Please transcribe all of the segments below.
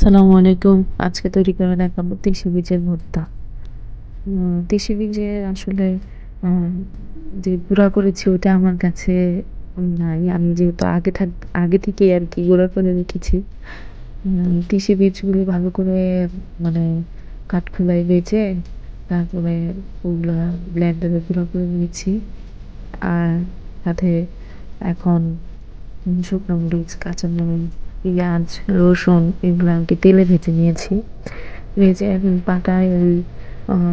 আসসালামু আলাইকুম। আজকে তৈরি করে দেখাবো তিসি বীজের ভর্তা তিসি বীজের আসলে যে গুঁড়া করেছি ওটা আমার কাছে নাই। আমি যেহেতু আগে থাক, আগে থেকে আর কি গুঁড়া করে রেখেছি। তিসি বীজগুলি ভালো করে মানে কাঠখোলায় বেজে তারপরে ওগুলো ব্লেন্ডারে গুঁড়া করে নিয়েছি। আর সাথে এখন শুকনো মরিচ, কাঁচামরিচ পেঁয়াজ, রসুন এগুলো আর কি তেলে ভেজে নিয়েছি। ভেজে এখন পাটায় ওই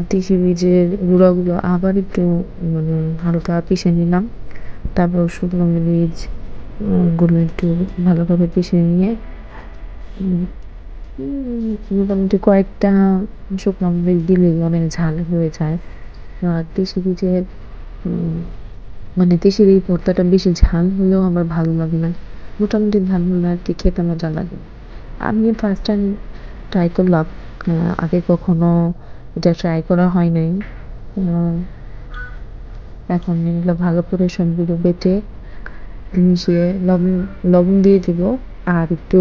তিসি বীজের গুঁড়োগুলো আবার একটু মানে হালকা পিষে নিলাম। তারপর শুকনো মরিচগুলো একটু ভালোভাবে পিষে নিয়ে মোটামুটি কয়েকটা শুকনো মরিচ দিলেই অনেক ঝাল হয়ে যায়। আর তিসি বীজের মানে তিসির এই ভর্তাটা বেশি ঝাল হলেও আমার ভালো লাগে না। মোটামুটি আর কি খেতে মজা লাগে আমি ফার্স্ট টাইম ট্রাই করলাম। আগে কখনো এটা ট্রাই করা হয় নাই। এখন এগুলো ভালো করে সবগুলো বেটে মিশিয়ে লবণ লবণ দিয়ে দিব আর একটু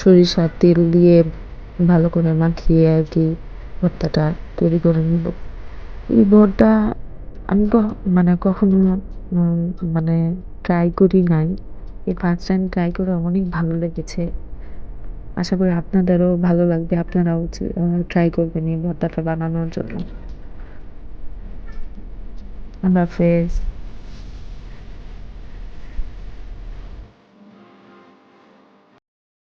সরিষার তেল দিয়ে ভালো করে মাখিয়ে আর কি ভর্তাটা তৈরি করে নিব। এই ভর্তা আমি মানে কখনো মানে ট্রাই করি নাই। এই ফার্স্ট টাইম ট্রাই করে অনেক ভালো লেগেছে। আশা করি আপনাদেরও ভালো লাগবে, আপনারাও ট্রাই করবেন এই ভর্তাটা বানানোর জন্য। আল্লাহ হাফেজ।